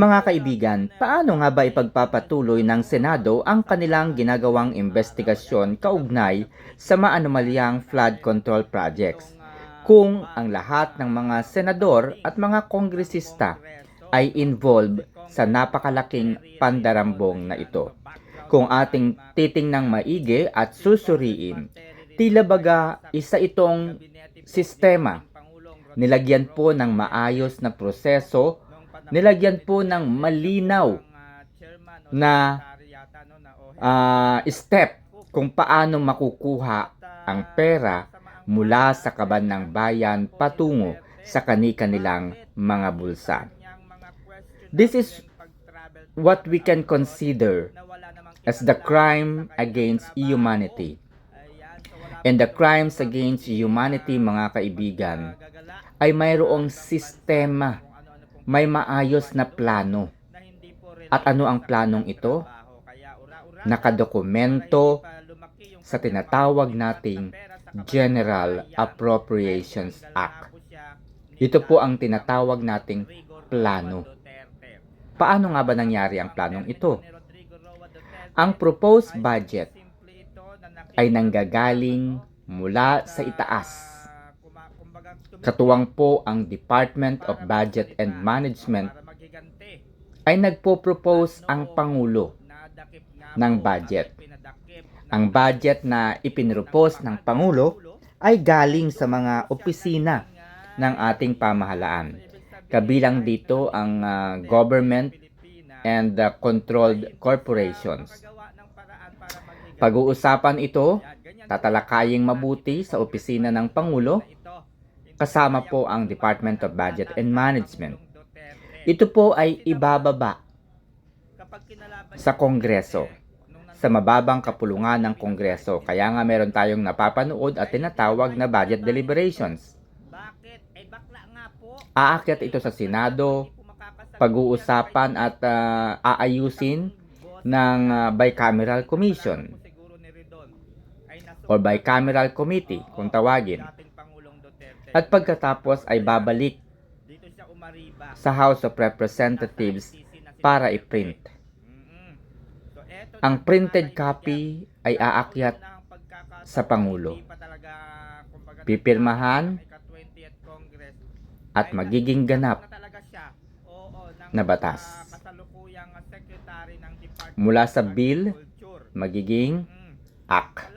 Mga kaibigan, paano nga ba ipagpapatuloy ng Senado ang kanilang ginagawang investigasyon kaugnay sa maanomalyang flood control projects? Kung ang lahat ng mga senador at mga kongresista ay involved sa napakalaking pandarambong na ito. Kung ating titingnang maigi at susuriin, tila baga isa itong sistema. Nilagyan po ng maayos na proseso, nilagyan po ng malinaw na ah, step kung paano makukuha ang pera mula sa kaban ng bayan patungo sa kani-kanilang mga bulsa. This is what we can consider as the crime against humanity. And the crimes against humanity, mga kaibigan, ay mayroong sistema, may maayos na plano. At ano ang planong ito? Nakadokumento sa tinatawag nating General Appropriations Act. Ito po ang tinatawag nating plano. Paano nga ba nangyari ang planong ito? Ang proposed budget ay nanggagaling mula sa itaas. Katuwang po ang Department of Budget and Management ay nagpo-propose ang Pangulo ng budget. Ang budget na ipinropose ng Pangulo ay galing sa mga opisina ng ating pamahalaan. Kabilang dito ang ah, government and the controlled corporations. Pag-uusapan ito, tatalakaying mabuti sa opisina ng Pangulo, kasama po ang Department of Budget and Management. Ito po ay ibababa sa Kongreso, sa mababang kapulungan ng Kongreso. Kaya nga meron tayong napapanood at tinatawag na budget deliberations. Aakyat ito sa Senado, pag-uusapan at ah, aayusin ng ah, bicameral commission or bicameral committee kung tawagin. At pagkatapos ay babalik sa House of Representatives para i-print. Ang printed copy ay aakyat sa Pangulo. Pipirmahan may ka-20th Congress. at magiging ganap na batas. Mula sa bill, magiging act.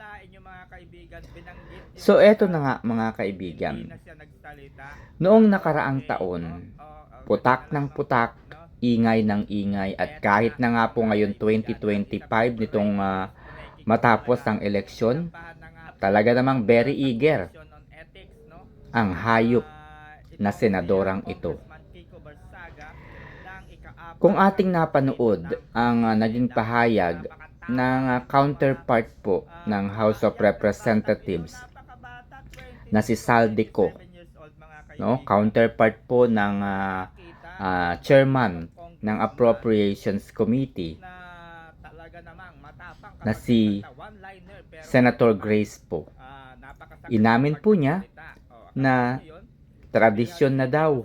So eto na nga mga kaibigan. Noong nakaraang taon, putak ng putak, ingay ng ingay at kahit na nga po ngayon 2025 nitong ah, matapos ang eleksyon, talaga namang very eager ang hayop na senadorang ito. Kung ating napanood ang ah, naging pahayag ng ah, counterpart po ng House of Representatives na si Saldico, no? counterpart po ng ah, ah, chairman ng Appropriations Committee na si Senator Grace po. Inamin po niya na tradisyon na daw,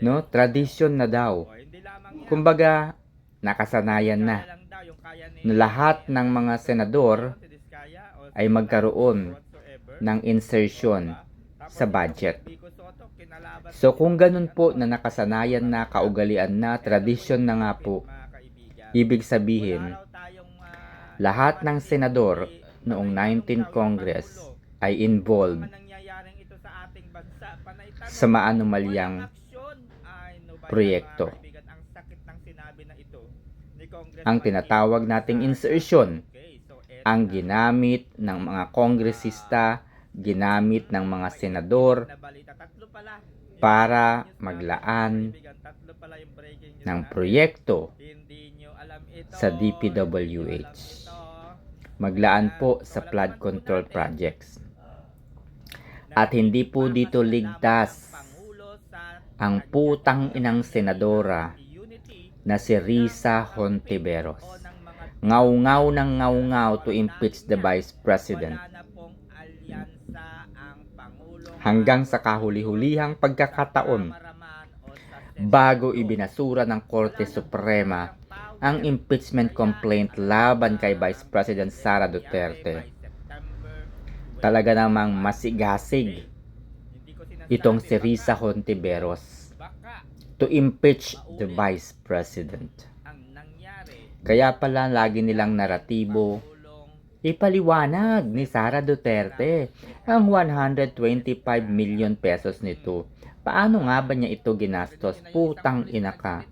no? Tradisyon na daw. Kumbaga, nakasanayan na na lahat ng mga senador ay magkaroon ng insertion sa budget. So kung ganun po na nakasanayan na, kaugalian na, tradisyon na nga po, ibig sabihin, lahat ng senador noong 19 Congress ay involved sa maanomalyang proyekto. Ang tinatawag nating insertion, ang ginamit ng mga kongresista, ginamit ng mga senador para maglaan ng proyekto sa DPWH. Maglaan po sa flood control projects. At hindi po dito ligtas ang putang inang senadora na si Risa Hontiveros. Ngaw-ngaw ng ngaw-ngaw to impeach the Vice President. Hanggang sa kahuli-hulihang pagkakataon bago ibinasura ng Korte Suprema ang impeachment complaint laban kay Vice President Sara Duterte. Talaga namang masigasig itong si Risa Hontiveros to impeach the Vice President. Kaya pala lagi nilang naratibo, ipaliwanag ni Sara Duterte ang 125 million pesos nito. Paano nga ba niya ito ginastos? Putang ina ka.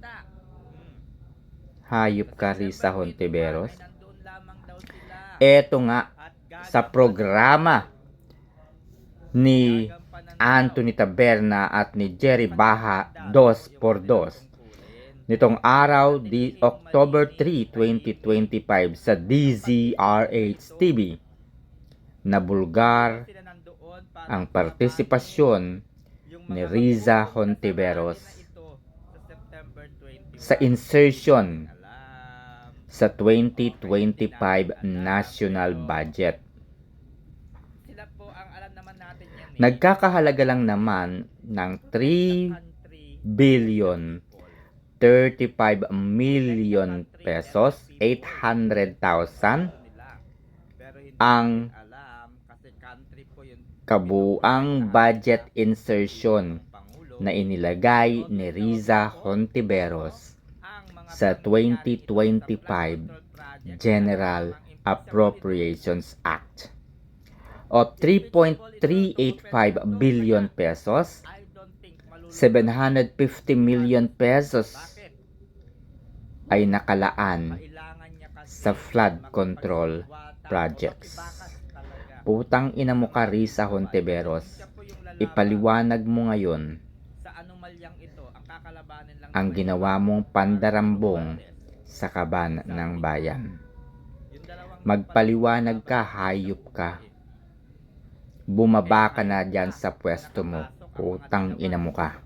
Hayop ka Risa Hontiveros. Eto nga sa programa ni Anthony Taberna at ni Jerry Baha 2x2 nitong araw di October 3, 2025 sa DZRH TV na bulgar ang partisipasyon ni Riza Hontiveros sa insertion sa 2025 national budget. Nagkakahalaga lang naman ng 3 billion 35 million pesos 800,000 Pero hindi ang kabuang budget insertion na inilagay ni Riza Hontiveros sa pangyayari 2025 ito sa flood control project General Appropriations Act of 3.385 billion pesos I don't think malulunod 750 million pesos? Ay nakalaan sa flood control projects. Putang ina mo ka Risa Hontiveros. Ipaliwanag mo ngayon ang ginawa mong pandarambong sa kaban ng bayan. Magpaliwanag ka, hayop ka. Bumaba ka na dyan sa pwesto mo. Putang ina mo ka.